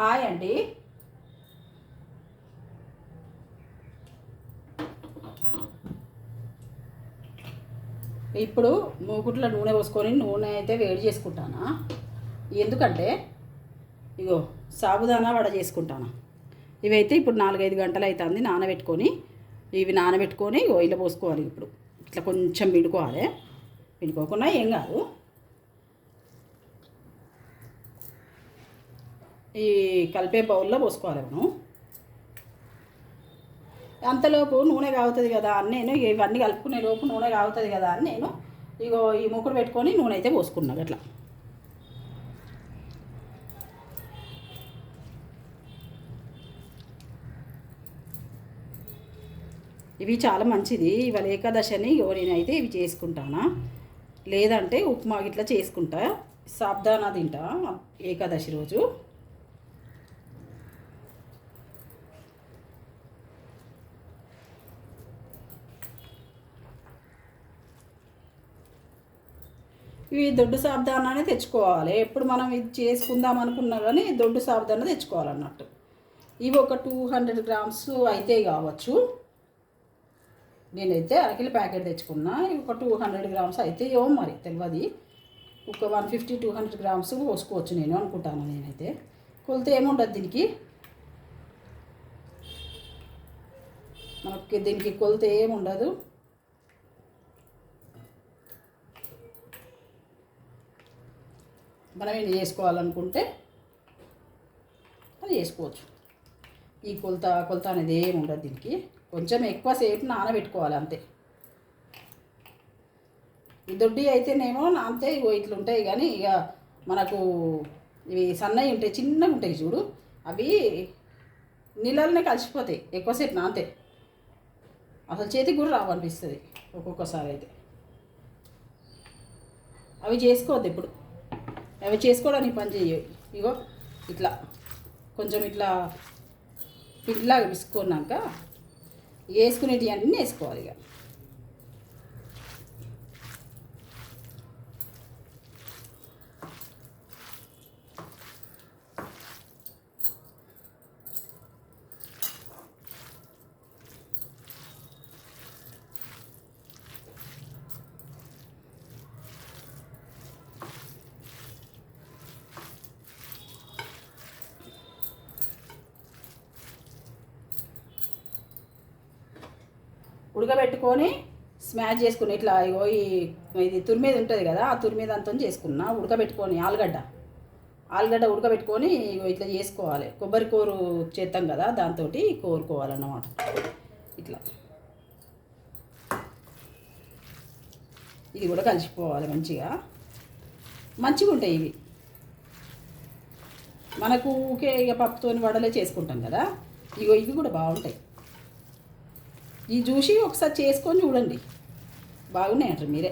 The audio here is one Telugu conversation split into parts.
హాయ్ అండి. ఇప్పుడు మూకుట్లో నూనె పోసుకొని నూనె అయితే వేడి చేసుకుంటానా? ఎందుకంటే ఇగో సాబుదానా వడ చేసుకుంటాను? ఇవైతే ఇప్పుడు నాలుగైదు గంటలు అవుతుంది నానబెట్టుకొని ఇవి నానబెట్టుకొని ఇగో ఇలా పోసుకోవాలి ఇప్పుడు. ఇట్లా కొంచెం పిండుకోవాలి. పిండుకోకుండా ఏం కాదు. ఈ కలిపే బౌల్లో పోసుకోవాలి మనం. అంతలోపు నూనె కాగుతుంది కదా అని నేను ఇవన్నీ కలుపుకునే లోపు నూనె కాగుతుంది కదా అని నేను ఇగో ఈ మూకుడు పెట్టుకొని నూనె అయితే పోసుకున్నా అట్లా ఇవి చాలా మంచిది. ఇవాళ ఏకాదశని ఇగో నేనైతే ఇవి చేసుకుంటానా. లేదంటే ఉప్మా ఇట్లా చేసుకుంటా. సాబ్దానా తింటా ఏకాదశి రోజు. ఇవి దొడ్డు సాబ్దానాన్ని తెచ్చుకోవాలి. ఎప్పుడు మనం ఇది చేసుకుందాం అనుకున్నా కానీ దొడ్డు సాబ్దాన్ని తెచ్చుకోవాలన్నట్టు. ఇవి ఒక టూ హండ్రెడ్ గ్రామ్స్ అయితే కావచ్చు. నేనైతే అరకిలో ప్యాకెట్ తెచ్చుకున్నా. ఇవి ఒక టూ హండ్రెడ్ గ్రామ్స్ అయితే ఏమో మరి తెలియదు ఒక one fifty two hundred grams పోసుకోవచ్చు నేను అనుకుంటాను నేనైతే. కొలిత ఏముండదు దీనికి? మనకి దీనికి కొలిత ఏముండదు? మనం ఏం చేసుకోవాలనుకుంటే అది చేసుకోవచ్చు. ఈ కొలత కొలత అనేది ఏమి ఉండదు దీనికి. కొంచెం ఎక్కువసేపు నానబెట్టుకోవాలి అంతే. ఈ దొడ్డి అయితేనేమో నానితే ఇగో ఇట్లా ఉంటాయి కానీ ఇక మనకు ఇవి సన్నవి ఉంటాయి చిన్నగా ఉంటాయి చూడు. అవి నీళ్ళనే కలిసిపోతాయి ఎక్కువసేపు నానితే. అసలు చేతికి కూడా రావనిపిస్తుంది ఒక్కొక్కసారి అయితే. అవి చేసుకోవద్దు ఇప్పుడు అవి చేసుకోవడానికి పని చేయవు ఇగో ఇట్లా. కొంచెం ఇట్లా పిండిలాగా విసుకున్నాక వేసుకునేటివి అన్నీ వేసుకోవాలి ఇక. ఉడకబెట్టుకొని స్మాష్ చేసుకుని ఇట్లా ఈ ఇది తురిమీద ఉంటుంది కదా ఆ తురిమీద అంతా చేసుకున్నా. ఉడకబెట్టుకొని ఆలుగడ్డ. ఆలుగడ్డ ఉడకబెట్టుకొని ఇగో ఇట్లా చేసుకోవాలి. కొబ్బరి కూరు చేస్తాం కదా దాంతో కోరుకోవాలన్నమాట. ఇట్లా. ఇది కూడా కలిసిపోవాలి మంచిగా. మంచిగా ఉంటాయి ఇవి. మనకు ఊకే ఇక పప్పుతోని వడలే చేసుకుంటాం కదా ఇగో ఇవి కూడా బాగుంటాయి. ఈ చూసి ఒకసారి చేసుకొని చూడండి. బాగున్నాయి అంటారు మీరే.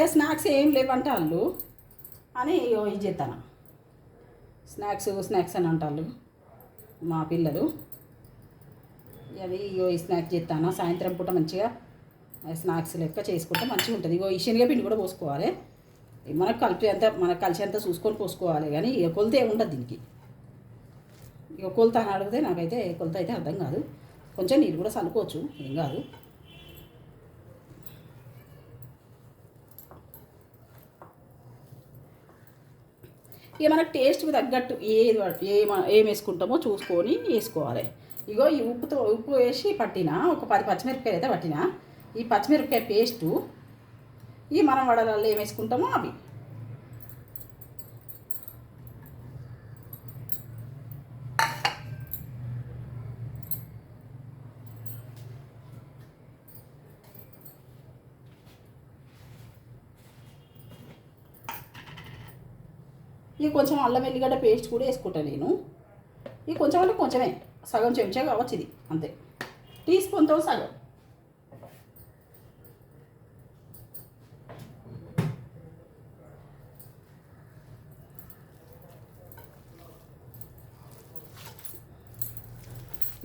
ఏ స్నాక్స్ ఏం లేవంట వాళ్ళు అని ఇగో ఇది చేస్తాను స్నాక్స్ స్నాక్స్ అని అంటారు మా పిల్లలు. అది ఇగో ఈ స్నాక్స్ చేస్తాను సాయంత్రం పూట మంచిగా స్నాక్స్ లెక్క చేసుకుంటే మంచిగా ఉంటుంది ఇగో ఈ శనగపిండి కూడా పోసుకోవాలి. మనకు కలిపి అంత మనకు కలిసి అంతా చూసుకొని పోసుకోవాలి కానీ ఇక కొలత ఉండదు దీనికి. ఇక కొలత అని అడిగితే నాకైతే కొలత అయితే అర్థం కాదు. కొంచెం నీళ్ళు కూడా చల్లుకోవచ్చు ఏం కాదు. ఇక మనకు టేస్ట్కి తగ్గట్టు ఏది ఏ ఏం వేసుకుంటామో చూసుకొని వేసుకోవాలి. ఇగో ఈ ఉప్పుతో ఉప్పు వేసి పట్టిన ఒక పది పచ్చిమిరపకాయలు అయితే పట్టిన ఈ పచ్చిమిరపకాయ పేస్టు ఈ మనం వడలలో ఏం వేసుకుంటామో అవి. ఇక కొంచెం అల్లం వెల్లిగడ్డ పేస్ట్ కూడా వేసుకుంటాను నేను. ఇక కొంచెం అంటే కొంచెమే. సగం చెంచా కావచ్చు ఇది. అంతే. టీ స్పూన్తో సగం.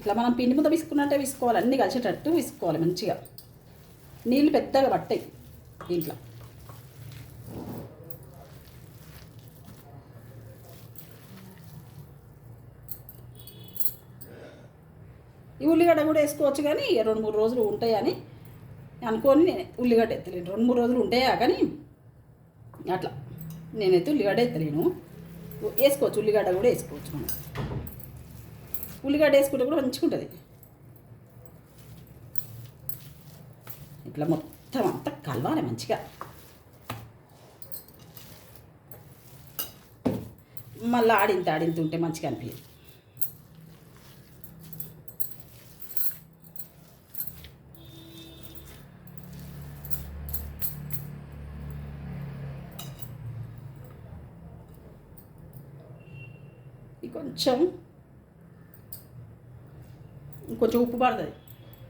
ఇట్లా మనం పిండి ముద్ద విసుకున్నట్టే విసుకోవాలి. అన్ని కలిసేటట్టు విసుకోవాలి మంచిగా. నీళ్ళు పెద్దగా పట్టాయి దీంట్లో. ఈ ఉల్లిగడ్డ కూడా వేసుకోవచ్చు కానీ రెండు మూడు రోజులు ఉంటాయని అనుకొని నేను ఉల్లిగడ్డ ఎత్తలేను. రెండు మూడు రోజులు ఉంటాయా కానీ అట్లా. నేనైతే ఉల్లిగడ్డ ఎత్తలేను. వేసుకోవచ్చు ఉల్లిగడ్డ కూడా వేసుకోవచ్చు మనం. ఉల్లిగడ్డ వేసుకుంటే కూడా మంచిగా ఉంటుంది ఇట్లా మొత్తం అంతా కలవాలి మంచిగా. మళ్ళీ ఆడింత ఆడింత ఉంటే మంచిగా అనిపించదు కొంచెం కొంచెం ఉప్పు పడుతుంది.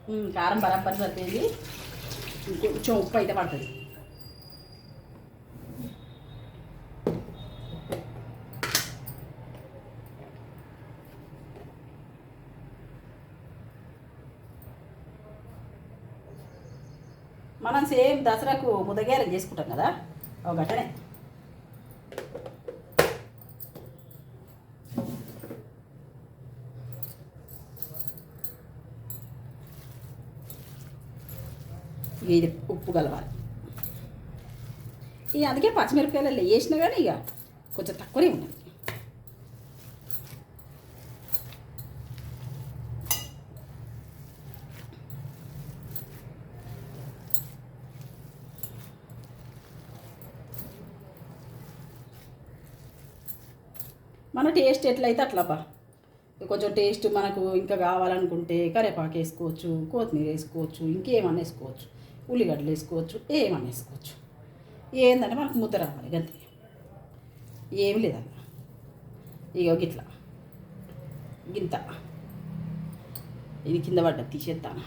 కారం కారం బరాబర్ సరిపోయింది. కొంచెం ఉప్పు అయితే పడుతుంది. మనం సేమ్ దసరాకు ముద్దగాయలు చేసుకుంటాం కదా? ఒక గట్టనే ఇది ఉప్పు కలవాలి ఇక అందుకే పచ్చిమిరపకాయలు వేసినా కానీ ఇక కొంచెం తక్కువనే ఉన్నది మన టేస్ట్ ఎట్లయితే అట్లా కొంచెం టేస్ట్ మనకు ఇంకా కావాలనుకుంటే కరివేపాకు వేసుకోవచ్చు కొత్తిమీర వేసుకోవచ్చు ఇంకేమన్నా వేసుకోవచ్చు. ఉల్లిగడ్డలు వేసుకోవచ్చు ఏమన్నా వేసుకోవచ్చు. ఏందంటే మనకు ముద్ద రావాలి గంతే. ఏమి లేదన్న. ఇగో గిట్లా. గింత. ఇది కింద పడ్డ తీసేస్తాను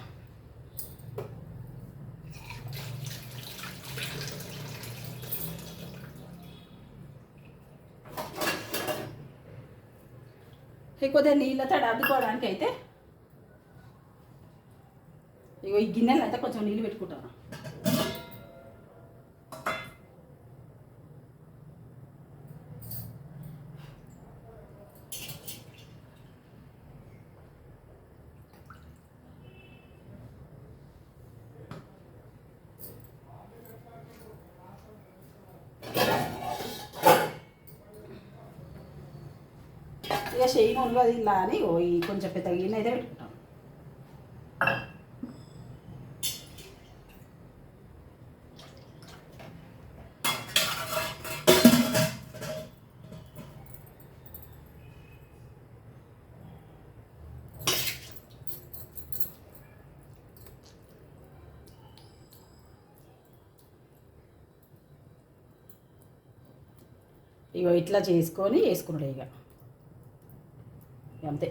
కొద్దిగా నీళ్ళ తడి అద్దుకోవడానికి అయితే ఇగో ఈ గిన్నెలు అయితే కొంచెం నీళ్ళు పెట్టుకుంటాను ఇక చెయ్యి అది ఇలా అని ఓ కొంచెం పెద్ద గిన్నె అయితే పెట్టుకుంటాను ఇగో ఇట్లా చేసుకొని వేసుకున్నాడు ఇక అంతే.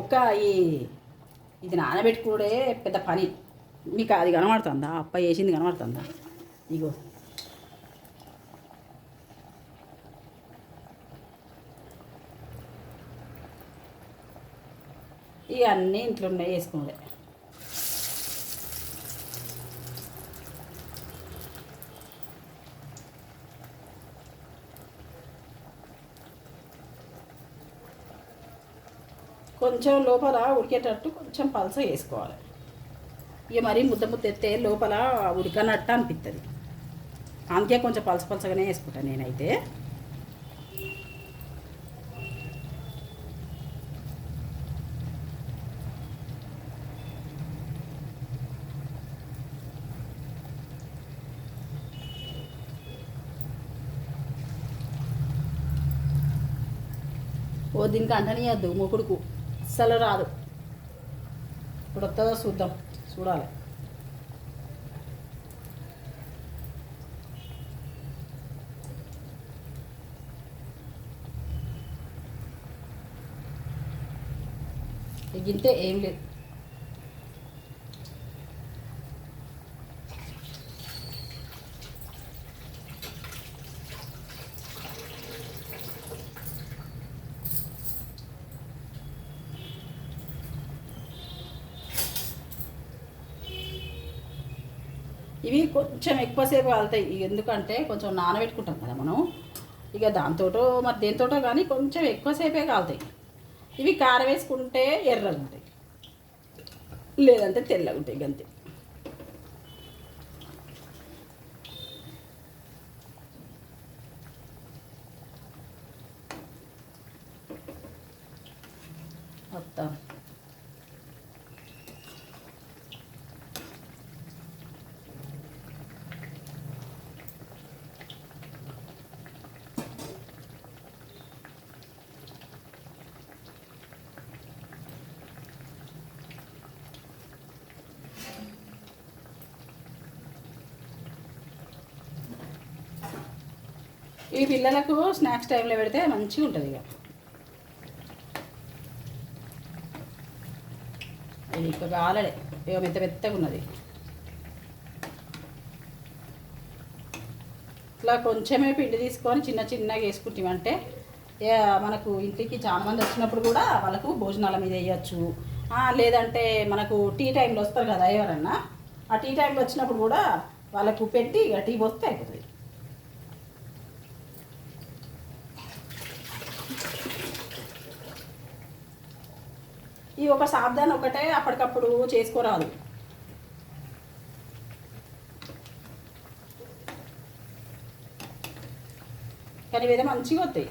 ఒక్క ఈ ఇది నానబెట్టుకుడే పెద్ద పని. మీకు అది కనబడుతుందా? అప్ప వేసింది కనబడుతుందా? ఇగో. ఇవన్నీ ఇంట్లో ఉన్నాయి వేసుకున్నాడే కొంచెం లోపల ఉడికేటట్టు కొంచెం పలస వేసుకోవాలి. ఇక మరీ ముద్ద ముద్ద ఎత్తే లోపల ఉడకనట్టు అనిపిస్తుంది అందుకే కొంచెం పలస పలసగానే వేసుకుంటాను నేనైతే. ఓ దీనికి అంటనియద్దు మొకుడుకు అస్సలు రాదు ఇప్పుడు వస్తుందో చూద్దాం చూడాలి గింతే ఏం లేదు కొంచెం ఎక్కువసేపు కాలుతాయి. ఎందుకంటే కొంచెం నానబెట్టుకుంటాం కదా మనం. ఇక దాంతోటో మరి దేనితోటో కానీ కొంచెం ఎక్కువసేపే కాలుతాయి. ఇవి కారం వేసుకుంటే ఎర్రగా ఉంటాయి లేదంటే తెల్లగా ఉంటాయి అంతే మొత్తం ఈ పిల్లలకు స్నాక్స్ టైంలో పెడితే మంచిగా ఉంటుంది ఇక. ఇది ఇక కాలడే ఇక మెత్త మెత్తగా ఉన్నది. ఇట్లా కొంచెమే పిండి తీసుకొని చిన్న చిన్నగా వేసుకుంటామంటే ఇక మనకు ఇంటికి చాలా మంది వచ్చినప్పుడు కూడా వాళ్ళకు భోజనాల మీద వేయచ్చు. లేదంటే మనకు టీ టైంలో వస్తారు కదా ఎవరన్నా ఆ టీ టైంలో వచ్చినప్పుడు కూడా వాళ్ళకు పెట్టి ఇక టీ పోస్తే అయిపోతుంది. ఈ ఒక సాబ్దాన్ ఒకటే అప్పటికప్పుడు చేసుకోరాదు. కానీ ఇవైతే మంచిగా వస్తాయి.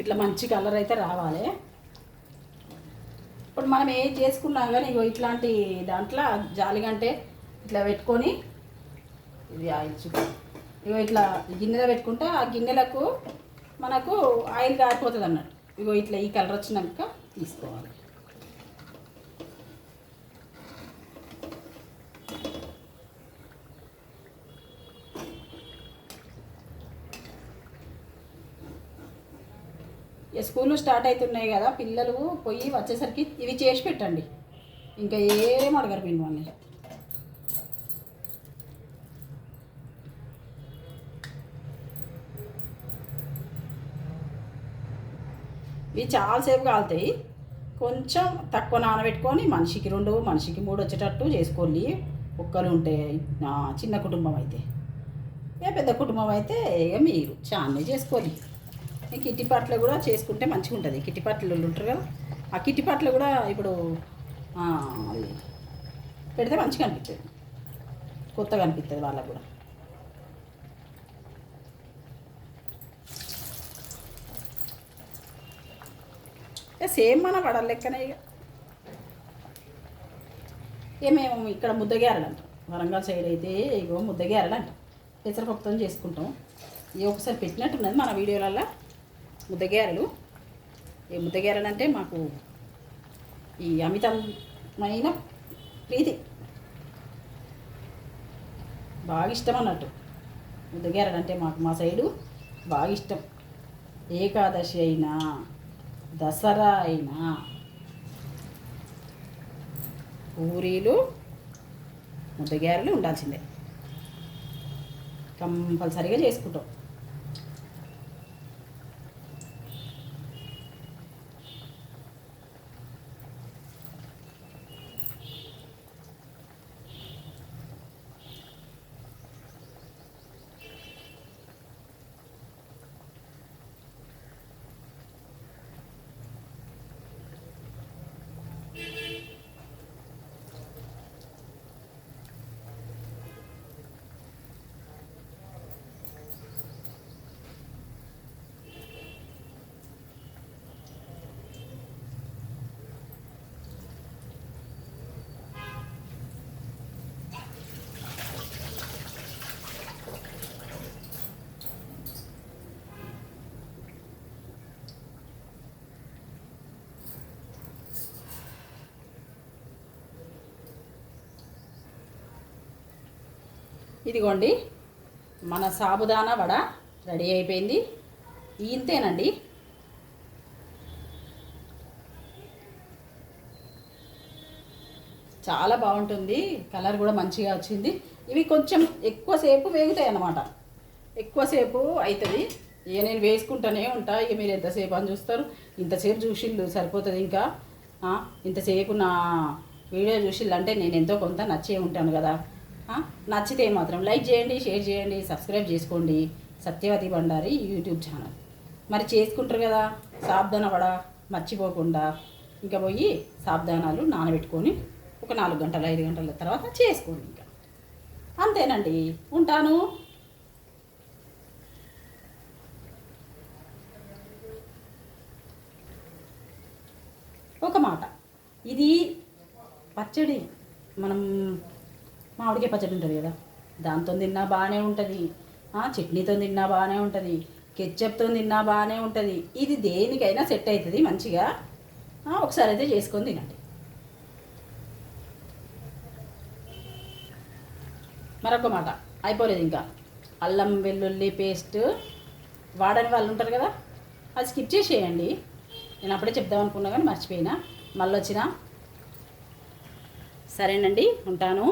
ఇట్లా మంచి కలర్ అయితే రావాలి. ఇప్పుడు మనం ఏం చేసుకున్నాం కానీ ఇగో ఇట్లాంటి దాంట్లో జాలిగంటే ఇట్లా పెట్టుకొని ఇది ఆయిల్ చుట్టూ ఇగో ఇట్లా గిన్నెలో పెట్టుకుంటే ఆ గిన్నెలకు మనకు ఆయిల్ కారిపోతుంది అన్నట్టు ఇగో ఇట్లా ఈ కలర్ వచ్చినాక తీసుకోవాలి. స్కూళ్ళు స్టార్ట్ అవుతున్నాయి కదా పిల్లలు పోయి వచ్చేసరికి ఇవి చేసి పెట్టండి. ఇంకా ఏం అడగరు మిమ్మల్ని ఇవి చాలాసేపు కాలుతాయి. కొంచెం తక్కువ నానబెట్టుకొని మనిషికి రెండు మనిషికి మూడు వచ్చేటట్టు చేసుకోండి. కుక్కలు ఉంటే చిన్న కుటుంబం అయితే. ఏ పెద్ద కుటుంబం అయితే ఇక మీరు చాలా చేసుకోండి. ఈ కిట్టి పాటలు కూడా చేసుకుంటే మంచిగా ఉంటుంది. కిట్టి పాటలు ఉంటారు కదా ఆ కిట్టి పాటలు కూడా ఇప్పుడు అది పెడితే మంచిగా అనిపిస్తుంది. కొత్తగా అనిపిస్తుంది వాళ్ళకు కూడా. సేమ్ మన వడల లెక్కనే ఇక ఇక మేము ఇక్కడ ముద్దగారలు అంటాం వరంగల్ సైడ్ అయితే ఇగో ముద్దగారలు అంటాం పెసరపప్పుతో చేసుకుంటాం. ఇది ఒకసారి పెట్టినట్టున్నది మన వీడియోలలో ముద్దగారలు. ఈ ముద్దగేరలు అంటే మాకు ఈ అమితమైన ప్రీతి. బాగా ఇష్టం అన్నట్టు. ముద్దగేరలు అంటే మాకు మా సైడు బాగా ఇష్టం. ఏకాదశి అయినా దసరా అయినా పూరీలు ముద్దగేరలు ఉండాల్సిందే. కంపల్సరీగా చేసుకుంటాం. ఇదిగోండి మన సాబుదానా వడ రెడీ అయిపోయింది. ఇంతేనండి. చాలా బాగుంటుంది. కలర్ కూడా మంచిగా వచ్చింది. ఇవి కొంచెం ఎక్కువసేపు వేగుతాయి అన్నమాట. ఎక్కువసేపు అవుతుంది ఇక నేను వేసుకుంటూనే ఉంటా. ఇక మీరు ఎంతసేపు అని చూస్తారు. ఇంతసేపు చూసిళ్ళు సరిపోతుంది ఇంకా. ఇంతసేపు నా వీడియో చూసిళ్ళు అంటే నేను ఎంతో కొంత నచ్చే ఉంటాను కదా. నచ్చితే మాత్రం లైక్ చేయండి షేర్ చేయండి సబ్స్క్రైబ్ చేసుకోండి. Satyavathi Bhandari YouTube channel. మరి చేసుకుంటారు కదా సాబ్దాన వడ మర్చిపోకుండా ఇంకా పోయి సాబ్దానాలు నానబెట్టుకొని ఒక నాలుగు గంటలు ఐదు గంటల తర్వాత చేసుకోండి ఇంకా. అంతేనండి. ఉంటాను. ఒక మాట. ఇది పచ్చడి. మనం మామిడికాయ పచ్చడి ఉంటుంది కదా? దాంతో తిన్నా బాగానే ఉంటుంది. చట్నీతో తిన్నా బాగానే ఉంటుంది. కెచ్చప్తో తిన్నా బాగానే ఉంటుంది. ఇది దేనికైనా సెట్ అవుతుంది మంచిగా. ఒకసారి అయితే చేసుకొని తినండి. మరొక మాట. అయిపోలేదు ఇంకా. అల్లం వెల్లుల్లి పేస్ట్ వాడని వాళ్ళు ఉంటారు కదా? అది స్కిప్ చేసేయండి. నేను అప్పుడే చెప్దాం అనుకున్నా కానీ మర్చిపోయినా. మళ్ళీ వచ్చిన సరేనండి ఉంటాను.